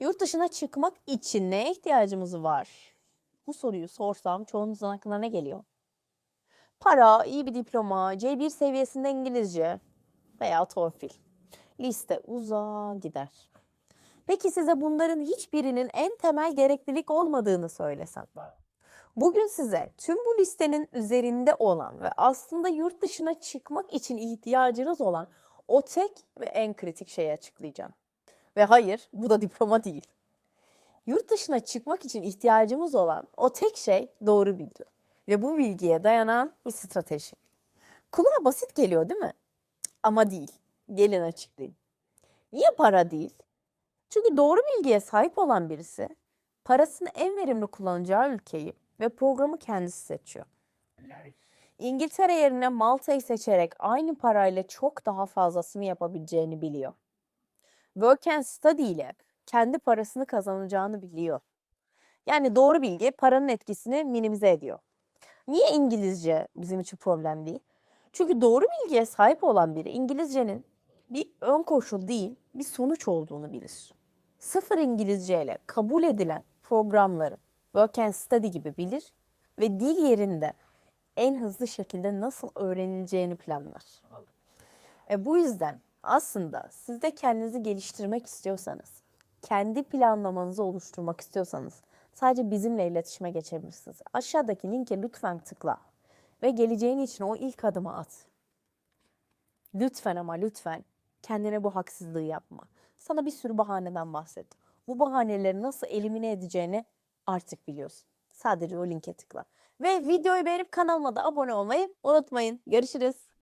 Yurt dışına çıkmak için neye ihtiyacımız var? Bu soruyu sorsam çoğunuzun aklına ne geliyor? Para, iyi bir diploma, C1 seviyesinde İngilizce veya TOEFL. Liste uzağa gider. Peki size bunların hiçbirinin en temel gereklilik olmadığını söylesem? Bugün size tüm bu listenin üzerinde olan ve aslında yurt dışına çıkmak için ihtiyacınız olan o tek ve en kritik şeyi açıklayacağım. Ve hayır, bu da diploma değil. Yurt dışına çıkmak için ihtiyacımız olan o tek şey doğru bilgi. Ve bu bilgiye dayanan bir strateji. Kulağa basit geliyor değil mi? Ama değil. Gelin açıklayayım. Niye para değil? Çünkü doğru bilgiye sahip olan birisi parasını en verimli kullanacağı ülkeyi ve programı kendisi seçiyor. İngiltere yerine Malta'yı seçerek aynı parayla çok daha fazlasını yapabileceğini biliyor. Work and Study ile kendi parasını kazanacağını biliyor. Yani doğru bilgi paranın etkisini minimize ediyor. Niye İngilizce bizim için problem değil? Çünkü doğru bilgiye sahip olan biri İngilizcenin bir ön koşul değil, bir sonuç olduğunu bilir. Sıfır İngilizce ile kabul edilen programları Work and Study gibi bilir ve dil yerinde en hızlı şekilde nasıl öğrenileceğini planlar. E bu yüzden aslında siz de kendinizi geliştirmek istiyorsanız, kendi planlamanızı oluşturmak istiyorsanız sadece bizimle iletişime geçebilirsiniz. Aşağıdaki linke lütfen tıkla ve geleceğin için o ilk adımı at. Lütfen ama lütfen kendine bu haksızlığı yapma. Sana bir sürü bahaneden bahsettim. Bu bahaneleri nasıl elimine edeceğini artık biliyorsun. Sadece o linke tıkla. Ve videoyu beğenip kanalıma da abone olmayı unutmayın. Görüşürüz.